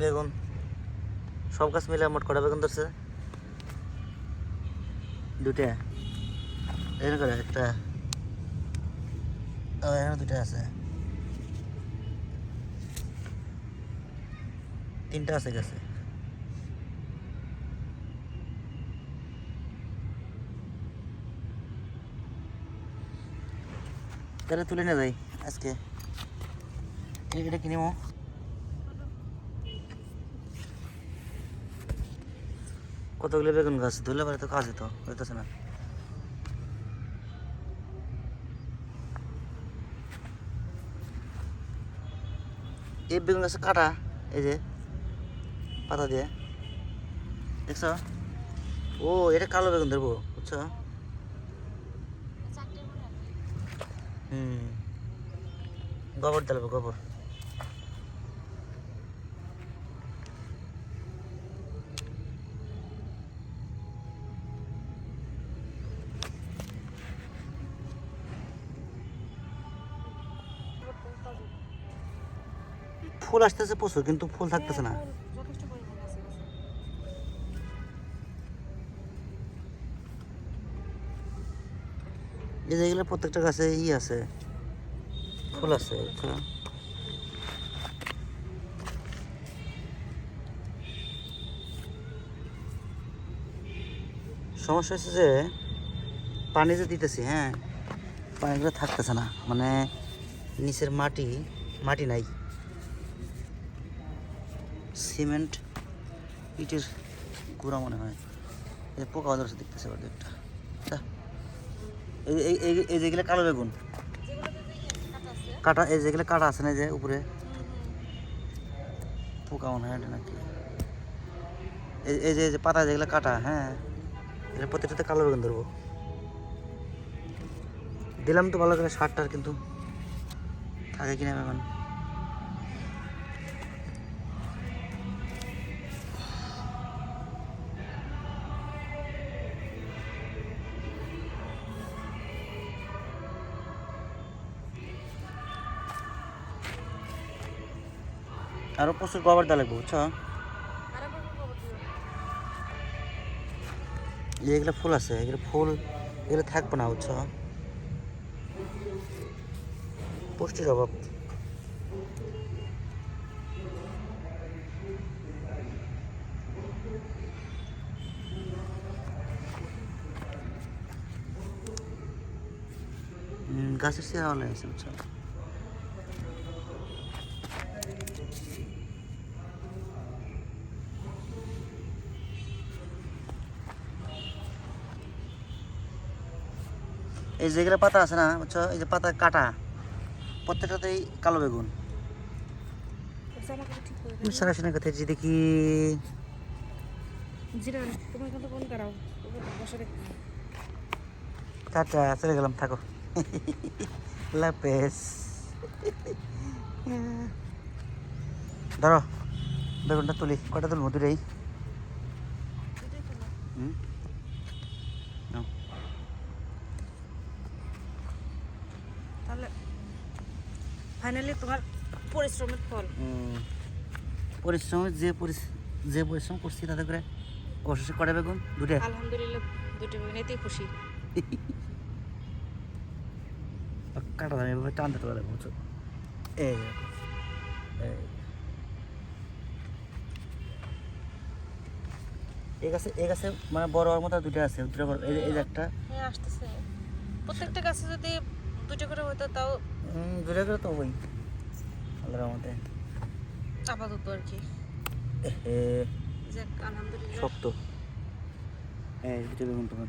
বেগুন। সব গাছ মিলে মোট কটা বেগুন ধরছে? দুটা এখানে করে একটা। এখানে দুটা আছে। তিনটা আছে গাছে। তাহলে তুলে নিয়ে যাই আজকে। এটা- কিনিমো। কতগুলো বেগুন গাছ? ধরলে পারে তো কাজ হতো হইতেছে না। এই বেগুন গাছে কাটা, এই যে পাতা দিয়ে। দেখছ? ও, এটা কালো বেগুন ধরবো, বুঝছ? হুম গোবর দিলাম গোবর ফুল আসতেছে প্রচুর কিন্তু ফুল থাকতেছে না এই যে এগুলো প্রত্যেকটা গাছে ই আছে। ফুল আছে বুঝছ? সমস্যা হচ্ছে যে, পানি যে দিতেছি হ্যাঁ পানিগুলো থাকতেছে না। মানে নিচের মাটি মাটি নাই। সিমেন্ট, ইটের গুঁড়া মনে হয়। পোকা ধরছে, দেখতেছে একটা। এই যেগুলো কালো বেগুন। কাটা, এই যেগুলো কাটা আছে না যে উপরে। পোকা মনে হয় নাকি? এই এই যে এই যে পাতা যেগুলো কাটা হ্যাঁ। এটা প্রত্যেকটাতে কালো বেগুন ধরবো। দিলাম তো ভালো করে সারটার কিন্তু। থাকে কিনা বেগুন আরও প্রচুর গোবর দেওয়া লাগবে বুঝছ? এগুলো ফুল আছে এগুলো ফুল এগুলো থাকবে না বুঝছ? পুষ্টির অভাব। গাছের চেহারা ভালো আছে বুঝছ? এই যেগুলো পাতা আছে না বুঝছ এই যে পাতা কাটা প্রত্যেকটাতেই কালো বেগুন। সরাসরি কথা যে দেখি। টাটা চলে গেলাম থাকো। লাপেস। ধরো বেগুনটা তুলি কটা তুলবো? দুটাই হুম নাও। তাহলে ফাইনালি তোমার পরিশ্রমের ফল। পরিশ্রম যে যে পরিশ্রম করছি তাতে করে অবশেষে কটা বেগুন দুটা আলহামদুলিল্লাহ দুটো বেগুন এতেই খুশি কাটা দাম এভাবে টানতে পারে বুঝছ এই। এই। গাছে এই গাছে মানে বড় হওয়ার মতো দুটো আছে দুটো বড় এই একটা হ্যাঁ আসতেছে প্রত্যেকটা গাছে যদি দুটো করে হতো তাও দুটো করে তো ওই আল্লাহর মধ্যে আপাতত আর কি। শক্ত হ্যাঁ দুটো দেখুন তোমার।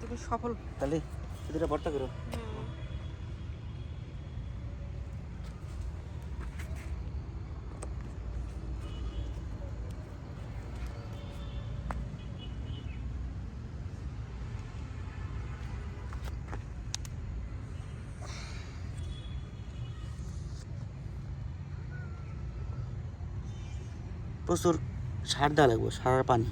তুমি সফল তাহলে দুটো ভর্তা করো হুম। প্রচুর সার দেওয়া লাগবে সার পানি।